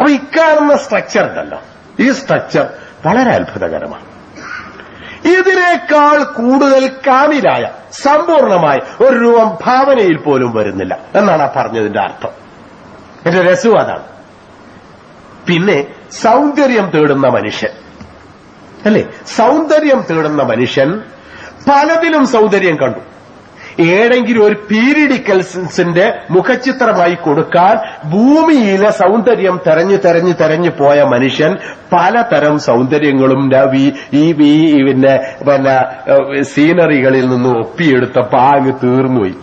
അപ്പൊ ഇക്കാണുന്ന സ്ട്രക്ചർ ഉണ്ടല്ലോ. ഈ സ്ട്രക്ചർ വളരെ അത്ഭുതകരമാണ്. ഇതിനേക്കാൾ കൂടുതൽ കാമിലായ സമ്പൂർണമായ ഒരു രൂപം ഭാവനയിൽ പോലും വരുന്നില്ല എന്നാണ് ആ പറഞ്ഞതിന്റെ അർത്ഥം. എന്റെ രസവും അതാണ്. പിന്നെ സൗന്ദര്യം തേടുന്ന മനുഷ്യൻ. അല്ലേ? സൗന്ദര്യം തേടുന്ന മനുഷ്യൻ പലതിലും സൗന്ദര്യം കണ്ടു. ഏതെങ്കിലും ഒരു പീരിഡിക്കൽസിന്റെ മുഖചിത്രമായി കൊടുക്കാൻ ഭൂമിയിലെ സൗന്ദര്യം തെരഞ്ഞു തെരഞ്ഞു തെരഞ്ഞു പോയ മനുഷ്യൻ പലതരം സൗന്ദര്യങ്ങളും ഈ പിന്നെ പിന്നെ സീനറികളിൽ നിന്ന് ഒപ്പിയെടുത്ത പാങ് തീർന്നുപോയി.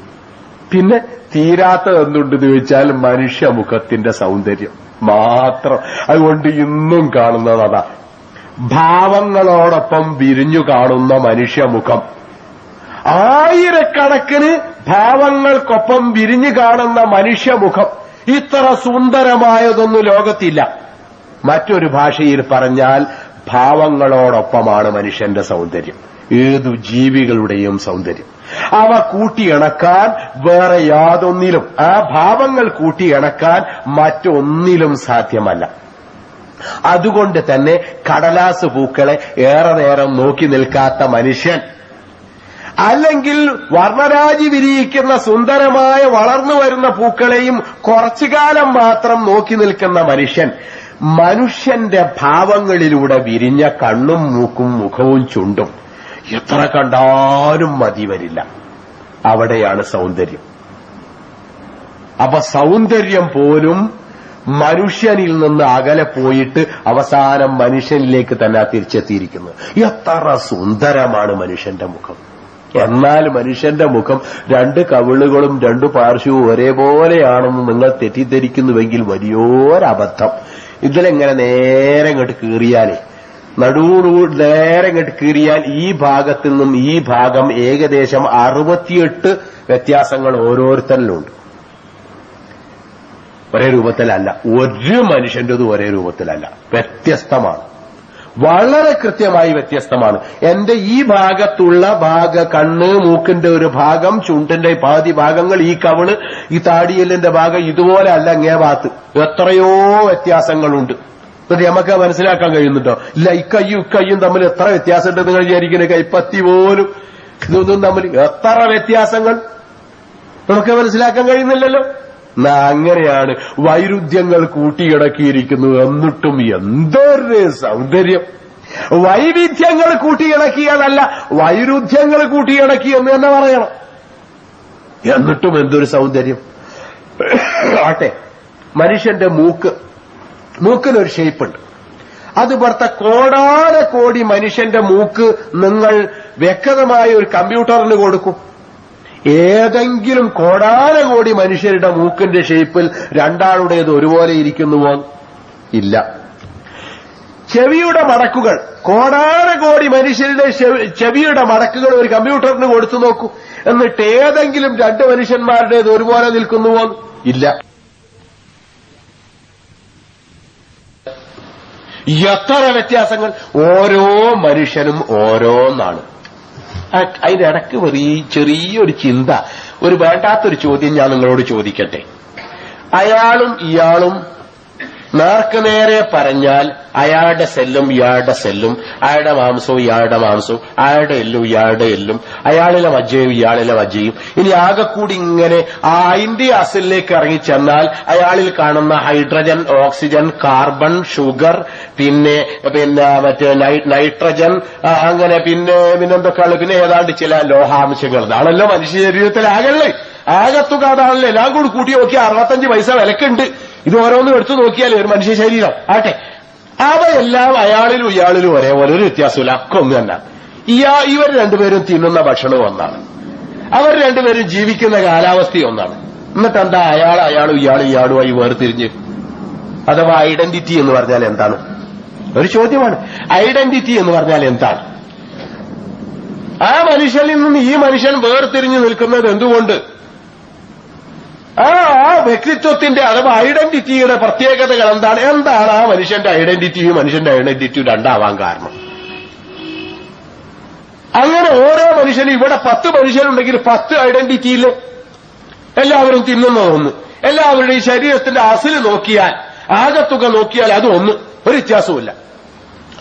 പിന്നെ തീരാത്ത എന്തുണ്ടെന്ന് ചോദിച്ചാൽ മനുഷ്യമുഖത്തിന്റെ സൗന്ദര്യം മാത്രം. അതുകൊണ്ട് ഇന്നും കാണുന്നത് അതാ. ഭാവങ്ങളോടൊപ്പം വിരിഞ്ഞു കാണുന്ന മനുഷ്യമുഖം. ആയിരക്കണക്കിന് ഭാവങ്ങൾക്കൊപ്പം വിരിഞ്ഞു കാണുന്ന മനുഷ്യമുഖം. ഇത്ര സുന്ദരമായതൊന്നും ലോകത്തില്ല. മറ്റൊരു ഭാഷയിൽ പറഞ്ഞാൽ ഭാവങ്ങളോടൊപ്പമാണ് മനുഷ്യന്റെ സൗന്ദര്യം. ഏതു ജീവികളുടെയും സൗന്ദര്യം. അവ കൂട്ടിയിണക്കാൻ വേറെ യാതൊന്നിലും ആ ഭാവങ്ങൾ കൂട്ടിയിണക്കാൻ മറ്റൊന്നിലും സാധ്യമല്ല. അതുകൊണ്ട് തന്നെ കടലാസ് പൂക്കളെ ഏറെ നേരം നോക്കി നിൽക്കാത്ത മനുഷ്യൻ അല്ലെങ്കിൽ വർണരാജി വിരിയിക്കുന്ന സുന്ദരമായ വളർന്നു വരുന്ന പൂക്കളെയും കുറച്ചു കാലം മാത്രം നോക്കി നിൽക്കുന്ന മനുഷ്യൻ മനുഷ്യന്റെ ഭാവങ്ങളിലൂടെ വിരിഞ്ഞ കണ്ണും മൂക്കും മുഖവും ചുണ്ടും എത്ര കണ്ടാലും മതി വരില്ല. അവിടെയാണ് സൗന്ദര്യം. അപ്പൊ സൗന്ദര്യം പോലും മനുഷ്യനിൽ നിന്ന് അകലെ പോയിട്ട് അവസാനം മനുഷ്യനിലേക്ക് തന്നെ തിരിച്ചെത്തിയിരിക്കുന്നു. എത്ര സുന്ദരമാണ് മനുഷ്യന്റെ മുഖം. എന്നാൽ മനുഷ്യന്റെ മുഖം രണ്ട് കവിളുകളും രണ്ടു പാർശ്വവും ഒരേപോലെയാണെന്ന് നിങ്ങൾ തെറ്റിദ്ധരിക്കുന്നുവെങ്കിൽ വലിയൊരബദ്ധം. ഇതിലെങ്ങനെ നേരെ ഇങ്ങോട്ട് കീറിയാലേ? നടുവോടു നേരെ ഇങ്ങോട്ട് കീറിയാൽ ഈ ഭാഗത്തു നിന്നും ഈ ഭാഗം ഏകദേശം അറുപത്തിയെട്ട് വ്യത്യാസങ്ങൾ ഓരോരുത്തരിലുണ്ട്. ഒരേ രൂപത്തിലല്ല. ഒരു മനുഷ്യന്റേതും ഒരേ രൂപത്തിലല്ല. വ്യത്യസ്തമാണ്. വളരെ കൃത്യമായി വ്യത്യസ്തമാണ്. എന്റെ ഈ ഭാഗത്തുള്ള ഭാഗ കണ്ണ് മൂക്കിന്റെ ഒരു ഭാഗം ചുണ്ടിന്റെ പാതി ഭാഗങ്ങൾ ഈ കവിൾ ഈ താടിയലിന്റെ ഭാഗം ഇതുപോലെ അല്ല അങ്ങേ ഭാഗത്ത്. എത്രയോ വ്യത്യാസങ്ങളുണ്ട്. എന്നിട്ട് നമുക്ക് മനസ്സിലാക്കാൻ കഴിയുന്നുണ്ടോ? ഇല്ല ഇക്കയ്യും ഇക്കയ്യും തമ്മിൽ എത്ര വ്യത്യാസമുണ്ട് നിങ്ങൾ വിചാരിക്കുന്നത് കൈപ്പത്തി പോലും. ഇതൊന്നും തമ്മിൽ എത്ര വ്യത്യാസങ്ങൾ? നമുക്ക് മനസ്സിലാക്കാൻ കഴിയുന്നില്ലല്ലോ? അങ്ങനെയാണ് വൈരുദ്ധ്യങ്ങൾ കൂട്ടിയിടക്കിയിരിക്കുന്നു എന്നിട്ടും എന്തൊരു സൗന്ദര്യം. വൈവിധ്യങ്ങൾ കൂട്ടിയിടക്കിയതല്ല വൈരുദ്ധ്യങ്ങൾ കൂട്ടിയിടക്കി എന്ന് തന്നെ പറയണം. എന്നിട്ടും എന്തൊരു സൗന്ദര്യം. ആട്ടെ മനുഷ്യന്റെ മൂക്ക്. മൂക്കിനൊരു ഷേപ്പുണ്ട്. അത് പുറത്ത കോടാന കോടി മനുഷ്യന്റെ മൂക്ക് നിങ്ങൾ വ്യക്തമായ ഒരു കമ്പ്യൂട്ടറിന് കൊടുക്കും. ഏതെങ്കിലും കോടാന കോടി മനുഷ്യരുടെ മൂക്കിന്റെ ഷേപ്പിൽ രണ്ടാളുടേത് ഒരുപോലെ ഇരിക്കുന്നുവോ? ഇല്ല. ചെവിയുടെ മടക്കുകൾ. കോടാന കോടി മനുഷ്യരുടെ ചെവിയുടെ മടക്കുകൾ ഒരു കമ്പ്യൂട്ടറിന് കൊടുത്തു നോക്കൂ. എന്നിട്ട് ഏതെങ്കിലും രണ്ട് മനുഷ്യന്മാരുടേത് ഒരുപോലെ നിൽക്കുന്നുവോ? ഇല്ല. എത്ര വ്യത്യാസങ്ങൾ? ഓരോ മനുഷ്യനും ഓരോന്നാണ്. അതിന്റെ ഇടയ്ക്ക് വെറിയ ചെറിയൊരു ചിന്ത ഒരു വേണ്ടാത്തൊരു ചോദ്യം ഞാൻ നിങ്ങളോട് ചോദിക്കട്ടെ. അയാളും ഇയാളും നേർക്ക് നേരെ പറഞ്ഞാൽ അയാളുടെ സെല്ലും ഇയാളുടെ സെല്ലും അയാളുടെ മാംസവും ഇയാളുടെ മാംസവും അയാളുടെ എല്ലും ഇയാളുടെ എല്ലും അയാളിലെ മജ്ജയും ഇയാളിലെ മജ്ജയും ഇനി ആകെ കൂടി ഇങ്ങനെ ആ അതിന്റെ ഇറങ്ങി ഇറങ്ങിച്ചെന്നാൽ അയാളിൽ കാണുന്ന ഹൈഡ്രജൻ ഓക്സിജൻ കാർബൺ ഷുഗർ പിന്നെ പിന്നെ മറ്റേ നൈട്രജൻ അങ്ങനെ പിന്നെ പിന്നെന്തൊക്കെയാണ് പിന്നെ ഏതാണ്ട് ചില ലോഹാംശങ്ങൾ. ഇതാണല്ലോ മനുഷ്യ ശരീരത്തിൽ ആകല്ലേ ആകത്തുക അതാണല്ലോ. എല്ലാം കൂടി കൂട്ടി നോക്കി അറുപത്തഞ്ച് പൈസ വിലക്കുണ്ട്. ഇത് ഓരോന്നും എടുത്തു നോക്കിയാലേ ഒരു മനുഷ്യ ശരീരം. ആട്ടെ. അവയെല്ലാം അയാളിലും ഇയാളിലും ഒരേപോലെ ഒരു വ്യത്യാസമില്ല. ഒക്കെ തന്നെ. ഇയാ ഇവർ രണ്ടുപേരും തിന്നുന്ന ഭക്ഷണം ഒന്നാണ്. അവർ രണ്ടുപേരും ജീവിക്കുന്ന കാലാവസ്ഥ ഒന്നാണ്. എന്നിട്ട് എന്താ അയാൾ അയാളും ഇയാളും ഇയാളുമായി വേർതിരിഞ്ഞ്? അഥവാ ഐഡന്റിറ്റി എന്ന് പറഞ്ഞാൽ എന്താണ്? ഒരു ചോദ്യമാണ്. ഐഡന്റിറ്റി എന്ന് പറഞ്ഞാൽ എന്താണ്? ആ മനുഷ്യനിൽ നിന്ന് ഈ മനുഷ്യൻ വേർതിരിഞ്ഞു നിൽക്കുന്നത് എന്തുകൊണ്ട്? ആ ആ വ്യക്തിത്വത്തിന്റെ അഥവാ ഐഡന്റിറ്റിയുടെ പ്രത്യേകതകൾ എന്താണ്? എന്താണ് ആ മനുഷ്യന്റെ ഐഡന്റിറ്റിയും മനുഷ്യന്റെ ഐഡന്റിറ്റിയും രണ്ടാവാൻ കാരണം? അങ്ങനെ ഓരോ മനുഷ്യനും ഇവിടെ പത്ത് മനുഷ്യരുണ്ടെങ്കിൽ പത്ത് ഐഡന്റിറ്റിയിൽ എല്ലാവരും തിന്നുന്ന ഒന്ന്. എല്ലാവരുടെയും ശരീരത്തിന്റെ അസിൽ നോക്കിയാൽ ആകത്തുക നോക്കിയാൽ അത് ഒന്ന്. ഒരു വ്യത്യാസവുമില്ല.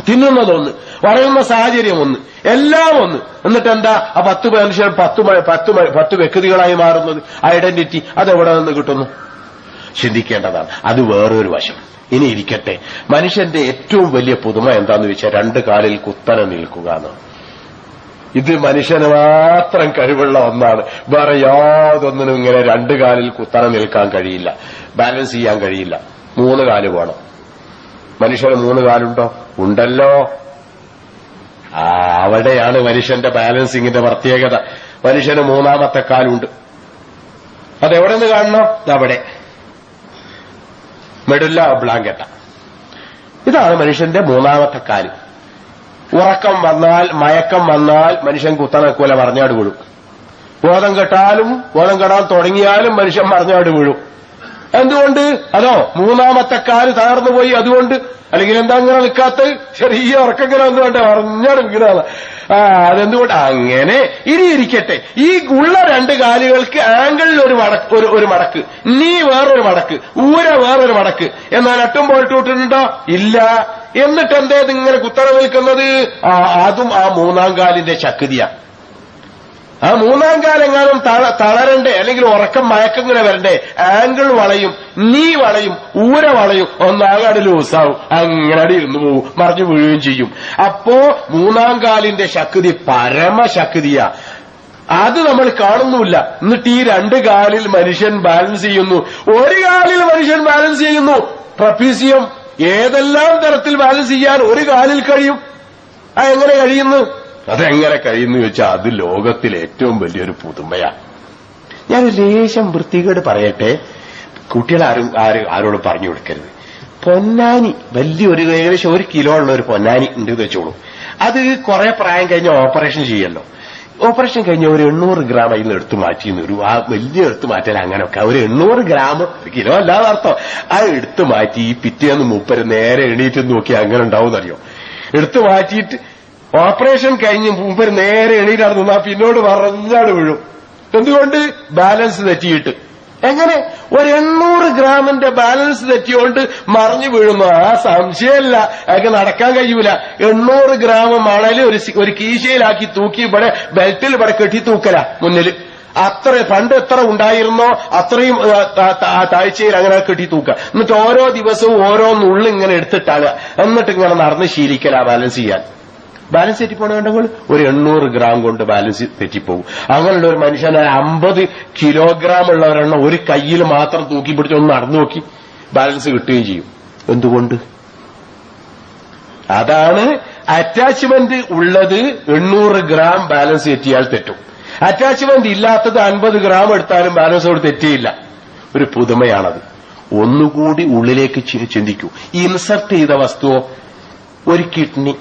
തിന്നുന്നത് വളയുന്ന സാഹചര്യം ഒന്ന് എല്ലാം ഒന്ന്. എന്നിട്ട് എന്താ ആ പത്ത് മനുഷ്യർ പത്ത് പത്ത് പത്ത് വ്യക്തികളായി മാറുന്നത്. ഐഡന്റിറ്റി അതെവിടെ നിന്ന് കിട്ടുന്നു? ചിന്തിക്കേണ്ടതാണ്. അത് വേറൊരു വശം. ഇനി ഇരിക്കട്ടെ. മനുഷ്യന്റെ ഏറ്റവും വലിയ പുതുമ എന്താന്ന് വെച്ചാൽ രണ്ട് കാലിൽ കുത്തനെ നിൽക്കുക എന്നാണ് ഇത് മനുഷ്യന് മാത്രം കഴിവുള്ള ഒന്നാണ്. വേറെ യാതൊന്നിനും ഇങ്ങനെ രണ്ട് കാലിൽ കുത്തനെ നിൽക്കാൻ കഴിയില്ല. ബാലൻസ് ചെയ്യാൻ കഴിയില്ല. മൂന്ന് കാൽ വേണം. മനുഷ്യന് മൂന്ന് കാലുണ്ടോ? ഉണ്ടല്ലോ. അവിടെയാണ് മനുഷ്യന്റെ ബാലൻസിങ്ങിന്റെ പ്രത്യേകത. മനുഷ്യന് മൂന്നാമത്തെ കാലുണ്ട്. അതെവിടെ നിന്ന് കാണണം? അവിടെ. മെഡുല്ല ബ്ലാങ്കറ്റ ഇതാണ് മനുഷ്യന്റെ മൂന്നാമത്തെ കാൽ. ഉറക്കം വന്നാൽ മയക്കം വന്നാൽ മനുഷ്യൻ കുത്തനക്കൂല മറിഞ്ഞാട് വീഴും ബോധം കെട്ടാലും ബോധം കെടാൻ തുടങ്ങിയാലും മനുഷ്യൻ മറിഞ്ഞാട് വീഴും എന്തുകൊണ്ട്? അതോ മൂന്നാമത്തെ കാൽ തകർന്നു പോയി അതുകൊണ്ട്? അല്ലെങ്കിൽ എന്താ ഇങ്ങനെ നിൽക്കാത്ത ചെറിയ ഉറക്കം ഇങ്ങനെ വേണ്ട പറഞ്ഞാണ് ആ അതെന്തുകൊണ്ട്? അങ്ങനെ ഇനി ഇരിക്കട്ടെ. ഈ ഉള്ള രണ്ട് കാലുകൾക്ക് ആംഗിളിൽ ഒരു മടക്ക് ഒരു മടക്ക് നീ വേറൊരു മടക്ക് ഊര വേറൊരു മടക്ക് എന്നാൽ അട്ടും പോയിട്ടുണ്ടോ ഇല്ല. എന്നിട്ട് എന്തേ ഇങ്ങനെ കുത്തറ നിൽക്കുന്നത് അതും ആ മൂന്നാം കാലിന്റെ ശക്തിയാ ആ മൂന്നാം കാലെങ്ങാനും തളരണ്ടേ? അല്ലെങ്കിൽ ഉറക്കം മയക്കങ്ങനെ വരണ്ടേ? ആംഗിൾ വളയും നീ വളയും ഊര വളയും ഒന്നാകാട് ലൂസാവും. അങ്ങനെ ഇരുന്നു പോവും. മറിഞ്ഞു വീഴുകയും ചെയ്യും. അപ്പോ മൂന്നാം കാലിന്റെ ശക്തി പരമശക്തിയാ. അത് നമ്മൾ കാണുന്നില്ല എന്നിട്ട് ഈ രണ്ട് കാലിൽ മനുഷ്യൻ ബാലൻസ് ചെയ്യുന്നു. ഒരു കാലിൽ മനുഷ്യൻ ബാലൻസ് ചെയ്യുന്നു. ട്രപ്പീസിയം ഏതെല്ലാം തരത്തിൽ ബാലൻസ് ചെയ്യാൻ ഒരു കാലിൽ കഴിയും? ആ എങ്ങനെ കഴിയുന്നു? അതെങ്ങനെ കഴിയുന്നു വെച്ചാൽ അത് ലോകത്തിലെ ഏറ്റവും വലിയൊരു പുതുമയാണ് ഞാൻ ലേശം വൃത്തികേട് പറയട്ടെ. കുട്ടികൾ ആരും ആരോടും പറഞ്ഞു കൊടുക്കരുത്. പൊന്നാനി വലിയൊരു ഏകദേശം ഒരു കിലോ ഉള്ള ഒരു പൊന്നാനി ഉണ്ട് വെച്ചോളൂ. അത് കുറെ പ്രായം കഴിഞ്ഞ ഓപ്പറേഷൻ ചെയ്യല്ലോ. ഓപ്പറേഷൻ കഴിഞ്ഞ ഒരു എണ്ണൂറ് ഗ്രാം അതിൽ നിന്ന് എടുത്തു മാറ്റിയെന്ന് ഒരു ആ വലിയ എടുത്തു മാറ്റാൻ അങ്ങനെയൊക്കെ. ഒരു എണ്ണൂറ് ഗ്രാം കിലോ അല്ലാതെ അർത്ഥം. ആ എടുത്തു മാറ്റി ഈ പിറ്റേന്ന് മൂപ്പര് നേരെ എണീറ്റ് നോക്കി അങ്ങനെ ഉണ്ടാവും അറിയോ എടുത്തു മാറ്റിയിട്ട് ഓപ്പറേഷൻ കഴിഞ്ഞ് മുമ്പ് നേരെ എണീറ്റാണ് നിന്നാ പിന്നോട് പറഞ്ഞാട് വീഴും. എന്തുകൊണ്ട്? ബാലൻസ് തെറ്റിയിട്ട്. എങ്ങനെ? ഒരു എണ്ണൂറ് ഗ്രാമിന്റെ ബാലൻസ് തെറ്റിയോണ്ട് മറിഞ്ഞു വീഴുന്നു. ആ സംശയമല്ല അയാൾക്ക് നടക്കാൻ കഴിയൂല. എണ്ണൂറ് ഗ്രാം മണൽ ഒരു ഒരു കീശയിലാക്കി തൂക്കി ഇവിടെ ബെൽറ്റിൽ ഇവിടെ കെട്ടി തൂക്കല മുന്നിൽ അത്ര പണ്ട് എത്ര ഉണ്ടായിരുന്നോ അത്രയും താഴ്ചയിൽ അങ്ങനെ കെട്ടി തൂക്കുക എന്നിട്ട് ഓരോ ദിവസവും ഓരോ നുള്ളി ഇങ്ങനെ എടുത്തിട്ടാണ് എന്നിട്ട് ഇങ്ങനെ നടന്ന് ശീലിക്കല ബാലൻസ് ചെയ്യാൻ. ബാലൻസ് തെറ്റിപ്പോണ കണ്ടെങ്കിൽ ഒരു എണ്ണൂറ് ഗ്രാം കൊണ്ട് ബാലൻസ് തെറ്റിപ്പോകും. അങ്ങനെയുള്ള ഒരു മനുഷ്യനെ അമ്പത് കിലോഗ്രാം ഉള്ള ഒരെണ്ണം ഒരു കയ്യിൽ മാത്രം തൂക്കി പിടിച്ച് ഒന്ന് നടന്നു നോക്കി ബാലൻസ് കിട്ടുകയും ചെയ്യും. എന്തുകൊണ്ട്? അതാണ് അറ്റാച്ച്മെന്റ് ഉള്ളത് എണ്ണൂറ് ഗ്രാം ബാലൻസ് തെറ്റിയാൽ തെറ്റും. അറ്റാച്ച്മെന്റ് ഇല്ലാത്തത് അൻപത് ഗ്രാം എടുത്താലും ബാലൻസ് അവിടെ തെറ്റിയില്ല. ഒരു പുതുമയാണത്. ഒന്നുകൂടി ഉള്ളിലേക്ക് ചിന്തിക്കൂ. ഇൻസർട്ട് ചെയ്ത വസ്തുവോ? ഒരു കിഡ്നി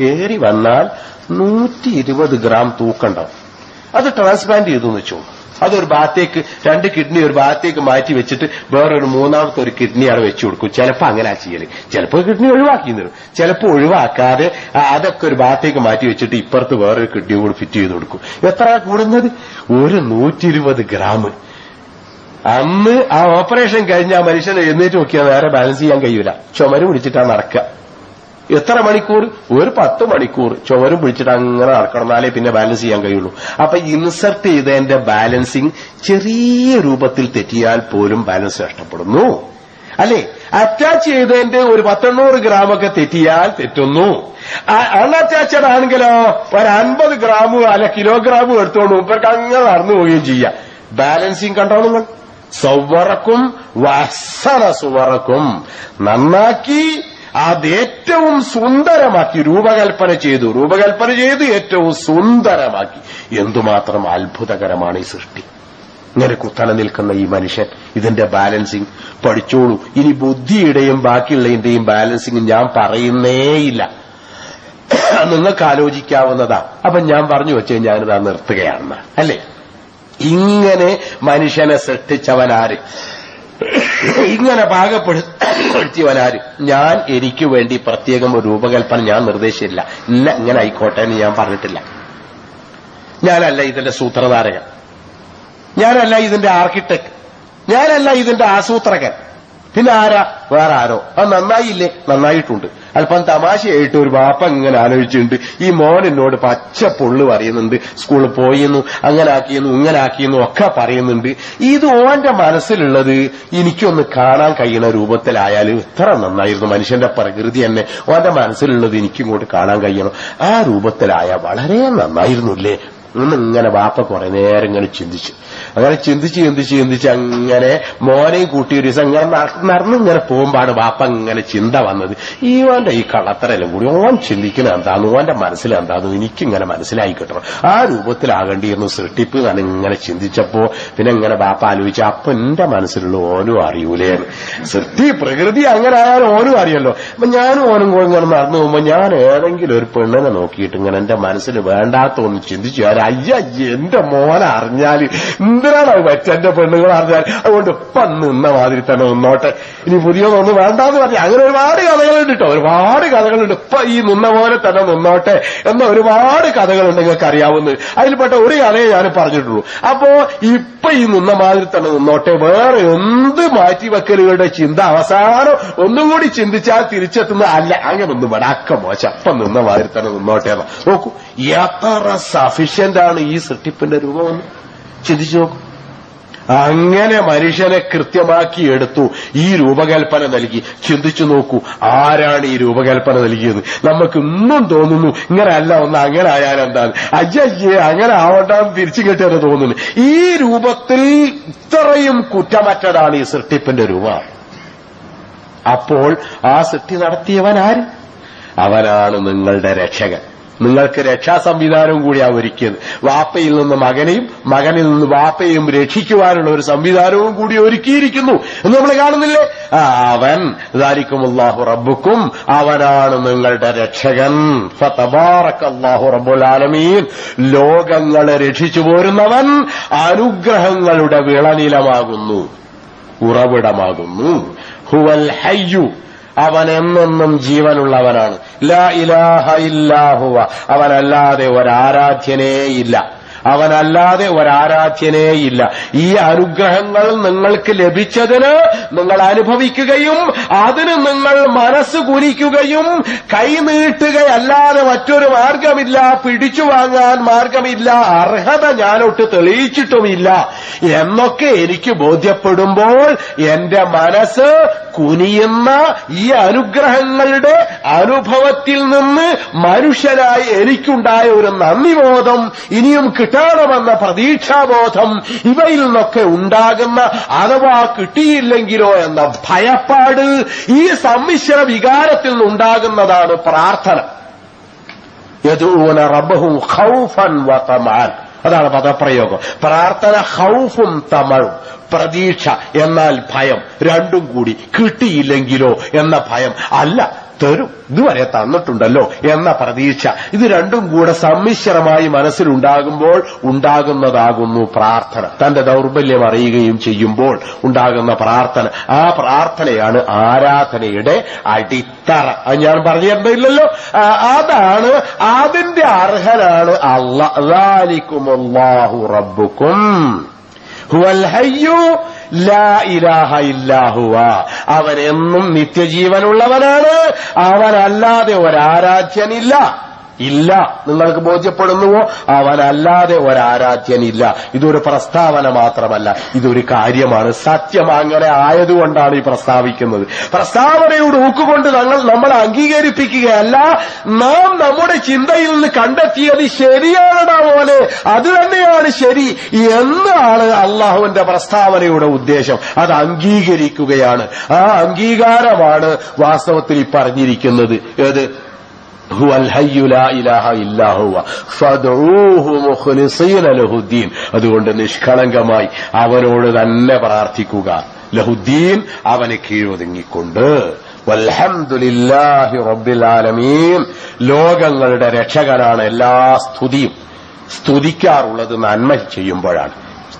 ഏറി വന്നാൽ നൂറ്റി ഇരുപത് ഗ്രാം തൂക്കണ്ടാവും. അത് ട്രാൻസ്പ്ലാന്റ് ചെയ്തു എന്ന് അതൊരു ഭാഗത്തേക്ക് രണ്ട് കിഡ്നി ഒരു ഭാഗത്തേക്ക് മാറ്റി വെച്ചിട്ട് വേറൊരു മൂന്നാമത്തെ ഒരു കിഡ്നിയാണ് വെച്ചു കൊടുക്കും. ചിലപ്പോൾ അങ്ങനെ ചെയ്യൽ. ചിലപ്പോൾ കിഡ്നി ഒഴിവാക്കി തരും. ചിലപ്പോൾ ഒഴിവാക്കാതെ അതൊക്കെ ഒരു ഭാഗത്തേക്ക് മാറ്റി വെച്ചിട്ട് ഇപ്പുറത്ത് വേറൊരു കിഡ്നി കൂടി ഫിറ്റ് ചെയ്ത് കൊടുക്കും. എത്ര കൂടുന്നത്? ഒരു നൂറ്റി ഇരുപത് ഗ്രാം. അന്ന് ആ ഓപ്പറേഷൻ കഴിഞ്ഞ ആ മനുഷ്യനെ എഴുന്നേറ്റ് നോക്കിയാൽ വേറെ ബാലൻസ് ചെയ്യാൻ കഴിയൂല. ചുമര് പിടിച്ചിട്ടാണ് നടക്കുക എത്ര മണിക്കൂർ? ഒരു പത്ത് മണിക്കൂർ. ചോരും പിടിച്ചിട്ട് അങ്ങനെ നടക്കണം. എന്നാലേ പിന്നെ ബാലൻസ് ചെയ്യാൻ കഴിയുള്ളൂ. അപ്പൊ ഇൻസർട്ട് ചെയ്തതിന്റെ ബാലൻസിങ് ചെറിയ രൂപത്തിൽ തെറ്റിയാൽ പോലും ബാലൻസ് നഷ്ടപ്പെടുന്നു. അല്ലെ? അറ്റാച്ച് ചെയ്തതിന്റെ ഒരു പത്തെണ്ണൂറ് ഗ്രാമൊക്കെ തെറ്റിയാൽ തെറ്റുന്നു. അൺഅറ്റാച്ചഡ് ആണെങ്കിലോ ഒരു അൻപത് ഗ്രാമും അല്ല കിലോഗ്രാമും എടുത്തോണ്ട് മുമ്പർക്ക് അങ്ങനെ നടന്നു പോവുകയും ചെയ്യാം. ബാലൻസിങ് കണ്ടോ നിങ്ങൾ? സൗവറക്കും വസന സുവറക്കും നന്നാക്കി അത് ഏറ്റവും സുന്ദരമാക്കി രൂപകൽപ്പന ചെയ്തു. രൂപകൽപ്പന ചെയ്ത് ഏറ്റവും സുന്ദരമാക്കി. എന്തുമാത്രം അത്ഭുതകരമാണ് ഈ സൃഷ്ടി. ഇങ്ങനെ കുത്തനെ നിൽക്കുന്ന ഈ മനുഷ്യൻ ഇതിന്റെ ബാലൻസിങ്. പഠിച്ചോളൂ. ഇനി ബുദ്ധിയുടെയും ബാക്കിയുള്ളതിന്റെയും ബാലൻസിങ് ഞാൻ പറയുന്നേയില്ല നിങ്ങൾക്ക് ആലോചിക്കാവുന്നതാ. അപ്പൊ ഞാൻ പറഞ്ഞു വെച്ച് ഞാനിതാ നിർത്തുകയാണെന്ന് അല്ലേ? ഇങ്ങനെ മനുഷ്യനെ സൃഷ്ടിച്ചവനാര്? ഇങ്ങനെ പാകപ്പെടുത്തിയവനാര് ഞാൻ എനിക്ക് വേണ്ടി പ്രത്യേകം ഒരു രൂപകൽപ്പന ഞാൻ നിർദ്ദേശിച്ചില്ല ഇല്ല ഇങ്ങനെ ആയിക്കോട്ടെ എന്ന് ഞാൻ പറഞ്ഞിട്ടില്ല. ഞാനല്ല ഇതിന്റെ സൂത്രധാരകൻ. ഞാനല്ല ഇതിന്റെ ആർക്കിടെക്ട് ഞാനല്ല ഇതിന്റെ ആസൂത്രകൻ. പിന്നെ ആരാ? വേറെ ആരോ? അത് നന്നായില്ലേ? നന്നായിട്ടുണ്ട്. അല്പം തമാശയായിട്ട് ഒരു വാപ്പ ഇങ്ങനെ ആലോചിച്ചിട്ടുണ്ട്. ഈ മോൻ എന്നോട് പച്ച പൊള്ളു പറയുന്നുണ്ട്. സ്കൂളിൽ പോയിന്നു അങ്ങനെ ആക്കിയെന്നു ഇങ്ങനെ ആക്കിയെന്നു ഒക്കെ പറയുന്നുണ്ട്. ഇത് ഓന്റെ മനസ്സിലുള്ളത് എനിക്കൊന്ന് കാണാൻ കഴിയുന്ന രൂപത്തിലായാലും ഇത്ര നന്നായിരുന്നു മനുഷ്യന്റെ പ്രകൃതി തന്നെ. ഓന്റെ മനസ്സിലുള്ളത് എനിക്കിങ്ങോട്ട് കാണാൻ കഴിയണം. ആ രൂപത്തിലായ വളരെ നന്നായിരുന്നുല്ലേ? ഇങ്ങനെ വാപ്പ കുറെ നേരം ഇങ്ങനെ ചിന്തിച്ചു. അങ്ങനെ ചിന്തിച്ച് ചിന്തിച്ച് ചിന്തിച്ച് അങ്ങനെ മോനെയും കൂട്ടി ഒരു ദിവസം ഇങ്ങനെ നട- നടന്നിങ്ങനെ പോകുമ്പാണ് വാപ്പ ഇങ്ങനെ ചിന്ത വന്നത്. ഈവന്റെ ഈ കള്ളത്തരെല്ലാം കൂടി ഓൻ ചിന്തിക്കുന്ന എന്താന്ന് ഓന്റെ മനസ്സിൽ എന്താന്ന് എനിക്കിങ്ങനെ മനസ്സിലായി കിട്ടണം. ആ രൂപത്തിലാകേണ്ടിയിരുന്നു സൃഷ്ടിപ്പ് ഞാൻ ഇങ്ങനെ ചിന്തിച്ചപ്പോ പിന്നെ ഇങ്ങനെ വാപ്പ ആലോചിച്ച അപ്പൊ എന്റെ മനസ്സിലുള്ള ഓനും അറിയൂലേന്ന്. സൃഷ്ടി പ്രകൃതി അങ്ങനെ ആയാലും ഓനും അറിയല്ലോ. അപ്പൊ ഞാനും ഓനും കൂടെ ഇങ്ങനെ നടന്നു പോകുമ്പോ ഞാൻ ഏതെങ്കിലും ഒരു പെണ്ണിനെ നോക്കിയിട്ട് ഇങ്ങനെ എന്റെ മനസ്സിൽ വേണ്ടാത്ത ഒന്ന് ചിന്തിച്ചു ഞാൻ അയ്യ എന്റെ മോനെ അറിഞ്ഞാൽ എന്തിനാണ് പറ്റ എന്റെ പെണ്ണുങ്ങൾ അറിഞ്ഞാൽ അതുകൊണ്ട് ഇപ്പം നിന്ന മാതിരി തന്നെ നിന്നോട്ടെ. ഇനി പുതിയതൊന്നും വേണ്ടാന്ന് പറഞ്ഞു അങ്ങനെ ഒരുപാട് കഥകളുണ്ട് കേട്ടോ ഒരുപാട് കഥകളുണ്ട്. ഇപ്പൊ ഈ നിന്ന പോലെ തന്നെ നിന്നോട്ടെ എന്ന ഒരുപാട് കഥകളുണ്ട് നിങ്ങൾക്ക് അറിയാവുന്നത്. അതിൽപ്പെട്ട ഒരു കഥയെ ഞാൻ പറഞ്ഞിട്ടുള്ളൂ. അപ്പോ ഇപ്പൊ ഈ നിന്ന മാതിരി തന്നെ നിന്നോട്ടെ. വേറെ എന്ത് മാറ്റിവെക്കലുകളുടെ ചിന്ത അവസാനം ഒന്നും കൂടി ചിന്തിച്ചാൽ തിരിച്ചെത്തുന്ന അല്ല. അങ്ങനെ ഒന്നും വടാക്ക അപ്പം നിന്ന മാതിരി തന്നെ നിന്നോട്ടെ നോക്കൂ എത്ര സഫിഷ്യന്റ് ആണ് ഈ സൃഷ്ടിപ്പിന്റെ രൂപമെന്ന് ചിന്തിച്ചു നോക്കൂ. അങ്ങനെ മനുഷ്യനെ കൃത്യമാക്കി എടുത്തു ഈ രൂപകൽപ്പന നൽകി. ചിന്തിച്ചു നോക്കൂ ആരാണ് ഈ രൂപകൽപ്പന നൽകിയത്? നമുക്ക് ഇന്നും തോന്നുന്നു ഇങ്ങനെ അല്ല ഒന്ന് അങ്ങനെ ആയാൽ എന്താണ്? അയ്യയ്യേ അങ്ങനെ ആവട്ടെ തിരിച്ചു കിട്ടിയെന്ന് തോന്നുന്നു. ഈ രൂപത്തിൽ ഇത്രയും കുറ്റമറ്റതാണ് ഈ സൃഷ്ടിപ്പിന്റെ രൂപം. അപ്പോൾ ആ സൃഷ്ടി നടത്തിയവൻ ആര്? അവനാണ് നിങ്ങളുടെ രക്ഷകൻ. നിങ്ങൾക്ക് രക്ഷാ സംവിധാനവും കൂടിയാണ് ഒരുക്കിയത്. വാപ്പയിൽ നിന്ന് മകനെയും മകനിൽ നിന്ന് വാപ്പയും രക്ഷിക്കുവാനുള്ള ഒരു സംവിധാനവും കൂടി ഒരുക്കിയിരിക്കുന്നു. എന്ന് നമ്മൾ കാണുന്നില്ലേ? അവൻ ദാരിക്കും അള്ളാഹു റബ്ബുക്കും അവനാണ് നിങ്ങളുടെ രക്ഷകൻ. ഫതബാറക്കല്ലാഹു റബ്ബുൽ ആലമീൻ. ലോകങ്ങളെ രക്ഷിച്ചു പോരുന്നവൻ അനുഗ്രഹങ്ങളുടെ വിളനിലമാകുന്നു ഉറവിടമാകുന്നു. ഹുവൽ ഹയ്യു. അവൻ എന്നെന്നും ജീവനുള്ളവനാണ്. ലാ ഇലാഹ ഇല്ലാഹുവ. അവനല്ലാതെ ഒരാരാധ്യനേ ഇല്ല. അവനല്ലാതെ ഒരാരാധ്യനേ ഇല്ല. ഈ അനുഗ്രഹങ്ങൾ നിങ്ങൾക്ക് ലഭിച്ചതിന് നിങ്ങൾ അനുഭവിക്കുകയും അതിന് നിങ്ങൾ മനസ്സ് കുലിക്കുകയും കൈനീട്ടുകയല്ലാതെ മറ്റൊരു മാർഗമില്ല. പിടിച്ചു വാങ്ങാൻ മാർഗമില്ല. അർഹത ഞാനൊട്ട് തെളിയിച്ചിട്ടുമില്ല. എന്നൊക്കെ എനിക്ക് ബോധ്യപ്പെടുമ്പോൾ എന്റെ മനസ്സ് കുനിയുന്ന ഈ അനുഗ്രഹങ്ങളുടെ അനുഭവത്തിൽ നിന്ന് മനുഷ്യനായി എനിക്കുണ്ടായ ഒരു നന്ദിബോധം ഇനിയും കിട്ടണമെന്ന പ്രതീക്ഷാബോധം ഇവയിൽ നിന്നൊക്കെ ഉണ്ടാകുന്ന അഥവാ കിട്ടിയില്ലെങ്കിലോ എന്ന ഭയപ്പാട് ഈ സമ്മിശ്ര വികാരത്തിൽ നിന്നുണ്ടാകുന്നതാണ് പ്രാർത്ഥന. യദൂന റബ്ബഹും ഖൗഫൻ വതമാൻ. അതാണ് പദപ്രയോഗം. പ്രാർത്ഥന ഹൗഫും തമഴും. പ്രതീക്ഷ എന്നാൽ ഭയം. രണ്ടും കൂടി കിട്ടിയില്ലെങ്കിലോ എന്ന ഭയം. അല്ല തരും. ഇതുവരെ തന്നിട്ടുണ്ടല്ലോ എന്ന പ്രതീക്ഷ. ഇത് രണ്ടും കൂടെ സമ്മിശ്രമായി മനസ്സിലുണ്ടാകുമ്പോൾ ഉണ്ടാകുന്നതാകുന്നു പ്രാർത്ഥന. തന്റെ ദൗർബല്യം അറിയുകയും ചെയ്യുമ്പോൾ ഉണ്ടാകുന്ന പ്രാർത്ഥന. ആ പ്രാർത്ഥനയാണ് ആരാധനയുടെ അടിത്തറ. ഞാൻ പറഞ്ഞു തരേണ്ടതില്ലല്ലോ ആ, അതാണ് അതിന്റെ അർഹനാണ് അള്ളാഹു. റബ്ബുക്കും. ഹുവൽ ഹയ്യു ഇലാഹ ഇല്ലാഹുവ അവൻ എന്നും നിത്യജീവനുള്ളവനാണ്. അവനല്ലാതെ ഒരാരാധ്യനില്ല. ഇല്ല നിങ്ങൾക്ക് ബോധ്യപ്പെടുന്നുവോ? അവനല്ലാതെ ഒരാരാധ്യനില്ല. ഇതൊരു പ്രസ്താവന മാത്രമല്ല. ഇതൊരു കാര്യമാണ്. സത്യം അങ്ങനെ ആയതുകൊണ്ടാണ് ഈ പ്രസ്താവിക്കുന്നത്. പ്രസ്താവനയുടെ ഊക്കുകൊണ്ട് ഞങ്ങൾ നമ്മൾ അംഗീകരിപ്പിക്കുകയല്ല. നാം നമ്മുടെ ചിന്തയിൽ നിന്ന് കണ്ടെത്തിയത് ശരിയാണടാ പോലെ അത് തന്നെയാണ് ശരി. എന്നാണ് അള്ളാഹുവിന്റെ പ്രസ്താവനയുടെ ഉദ്ദേശം. അത് അംഗീകരിക്കുകയാണ്. ആ അംഗീകാരമാണ് വാസ്തവത്തിൽ പറഞ്ഞിരിക്കുന്നത്. ഏത്? هو الحي لا إله إلا هو فادعوه مخلصين له الدين അതുകൊണ്ട് നിഷ്കളങ്കമായി അവനോട് തന്നെ പ്രാർത്ഥിക്കുക ലഹുദ്ദീൻ അവന് കീഴൊതുങ്ങിക്കൊണ്ട് വൽഹംദുലില്ലാഹി റബ്ബിൽ ആലമീൻ ലോകങ്ങളുടെ രക്ഷകനാണ് എല്ലാ സ്തുതിയും സ്തുതിക്കാറുള്ളത് നന്മ ചെയ്യുമ്പോഴാണ്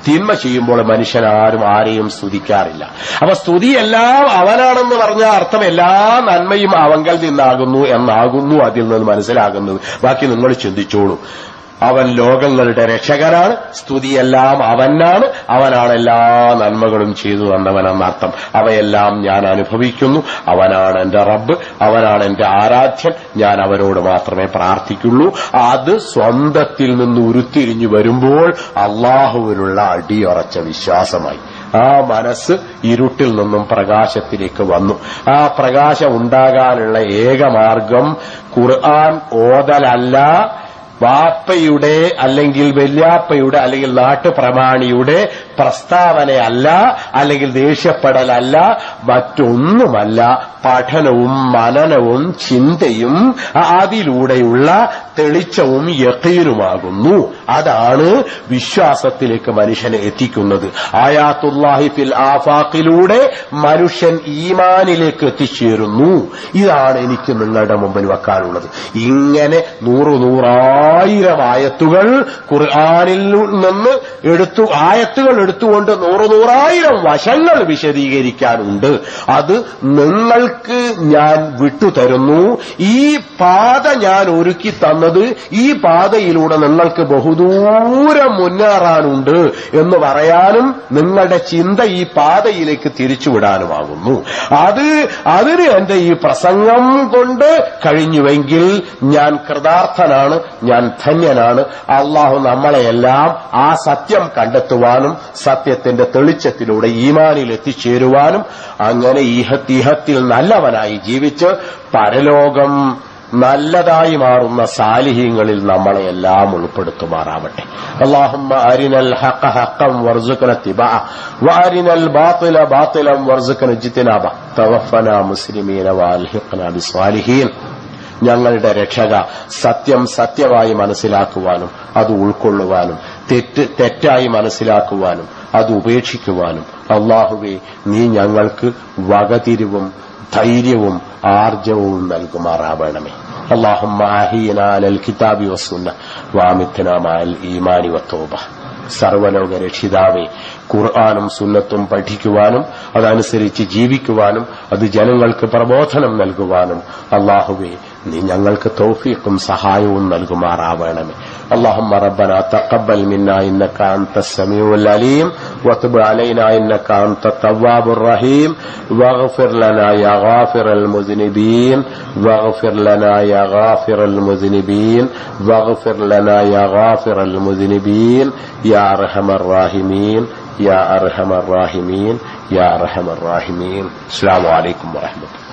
തിന്മ ചെയ്യുമ്പോൾ മനുഷ്യൻ ആരും ആരെയും സ്തുതിക്കാറില്ല. അപ്പൊ സ്തുതി എല്ലാം അവനാണെന്ന് പറഞ്ഞ അർത്ഥം എല്ലാ നന്മയും അവങ്കൽ നിന്നാകുന്നു എന്നാകുന്നു അതിൽ നിന്ന് മനസ്സിലാകുന്നത്. ബാക്കി നിങ്ങൾ ചിന്തിച്ചോളൂ. അവൻ ലോകങ്ങളുടെ രക്ഷകനാണ്. സ്തുതിയെല്ലാം അവനാണ്. അവനാണ് എല്ലാ നന്മകളും ചെയ്തു തന്നവനെന്നർത്ഥം അവയെല്ലാം ഞാൻ അനുഭവിക്കുന്നു. അവനാണ് എന്റെ റബ്ബ്. അവനാണ് എന്റെ ആരാധ്യൻ. ഞാൻ അവനോട് മാത്രമേ പ്രാർത്ഥിക്കുള്ളൂ. അത് സ്വന്തത്തിൽ നിന്ന് ഉരുത്തിരിഞ്ഞു വരുമ്പോൾ അള്ളാഹുവിനുള്ള അടിയുറച്ച വിശ്വാസമായി. ആ മനസ്സ് ഇരുട്ടിൽ നിന്നും പ്രകാശത്തിലേക്ക് വന്നു. ആ പ്രകാശം ഉണ്ടാകാനുള്ള ഏക മാർഗം ഖുർആൻ ഓതലല്ല. വാപ്പയുടെ അല്ലെങ്കിൽ വല്യാപ്പയുടെ അല്ലെങ്കിൽ നാട്ടുപ്രമാണിയുടെ പ്രസ്താവനയല്ല അല്ലെങ്കിൽ ദേഷ്യപ്പെടലല്ല മറ്റൊന്നുമല്ല പഠനവും മനനവും ചിന്തയും അതിലൂടെയുള്ള തെളിച്ചവും യക്കീനുമാകുന്നു അതാണ് വിശ്വാസത്തിലേക്ക് മനുഷ്യനെ എത്തിക്കുന്നത്. ആയാത്തുല്ലാഹി ഫിൽ ആഫാക്കിലൂടെ മനുഷ്യൻ ഈമാനിലേക്ക് എത്തിച്ചേരുന്നു. ഇതാണ് എനിക്ക് നിങ്ങളുടെ മുമ്പിൽ വെക്കാനുള്ളത്. ഇങ്ങനെ നൂറു നൂറായിരം ആയത്തുകൾ ഖുർആാനിൽ നിന്ന് എടുത്തു ആയത്തുകൾ എടുത്തുകൊണ്ട് നൂറു നൂറായിരം വശങ്ങൾ വിശദീകരിക്കാനുണ്ട്. അത് നിങ്ങൾക്ക് ഞാൻ വിട്ടുതരുന്നു. ഈ പാത ഞാൻ ഒരുക്കി തന്നത് ഈ പാതയിലൂടെ നിങ്ങൾക്ക് ബഹുദൂരം മുന്നേറാനുണ്ട് എന്ന് പറയാനും നിങ്ങളുടെ ചിന്ത ഈ പാതയിലേക്ക് തിരിച്ചുവിടാനുമാകുന്നു. അത് അതിന് എന്റെ ഈ പ്രസംഗം കൊണ്ട് കഴിഞ്ഞുവെങ്കിൽ ഞാൻ കൃതാർത്ഥനാണ് ഞാൻ ധന്യനാണ്. അള്ളാഹു നമ്മളെയെല്ലാം ആ സത്യം കണ്ടെത്തുവാനും സത്യത്തിന്റെ തെളിച്ചത്തിലൂടെ ഈമാനിൽ എത്തിച്ചേരുവാനും അങ്ങനെ ഈഹത്തിഹത്തിൽ നല്ലവനായി ജീവിച്ച് പരലോകം നല്ലതായി മാറുന്ന സാലിഹ്യങ്ങളിൽ നമ്മളെ എല്ലാം ഉൾപ്പെടുത്തുമാറാവട്ടെ. അള്ളാഹുമ്മ അരിനൽ ഹക്ക ഹക്കം വർസുക്കന തിബ വാരിനൽ ബാത്തില ബാത്തിലം വർസുക്കന ജിത്തിനാബ തവഫന മുസ്ലിമീന വാൽഹിഖന ബിസ്വാലിഹീൻ. ഞങ്ങളുടെ രക്ഷക സത്യം സത്യമായി മനസ്സിലാക്കുവാനും അത് ഉൾക്കൊള്ളുവാനും തെറ്റ് തെറ്റായി മനസ്സിലാക്കുവാനും അത് ഉപേക്ഷിക്കുവാനും. അള്ളാഹുവെ നീ ഞങ്ങൾക്ക് വകതിരിവും ധൈര്യവും ആർജവും നൽകുമാറാവണമേ اللهم أحينا على الكتاب والسنة وأمتنا مع الإيمان والتوبة സർവലോക രക്ഷിതാവെ ഖുർആാനും സുന്നത്തും പഠിക്കുവാനും അതനുസരിച്ച് ജീവിക്കുവാനും അത് ജനങ്ങൾക്ക് പ്രബോധനം നൽകുവാനും അള്ളാഹുവെ നീ ഞങ്ങൾക്ക് തൗഫീഖും സഹായവും നൽകുമാറാവണമേ اللهم ربنا تقبل منا إنك أنت السميع العليم وتب علينا إنك أنت التواب الرحيم واغفر لنا يا غافر المذنبين واغفر لنا يا غافر المذنبين واغفر لنا يا غافر المذنبين يا أرحم الراحمين يا أرحم الراحمين يا أرحم الراحمين السلام عليكم ورحمة الله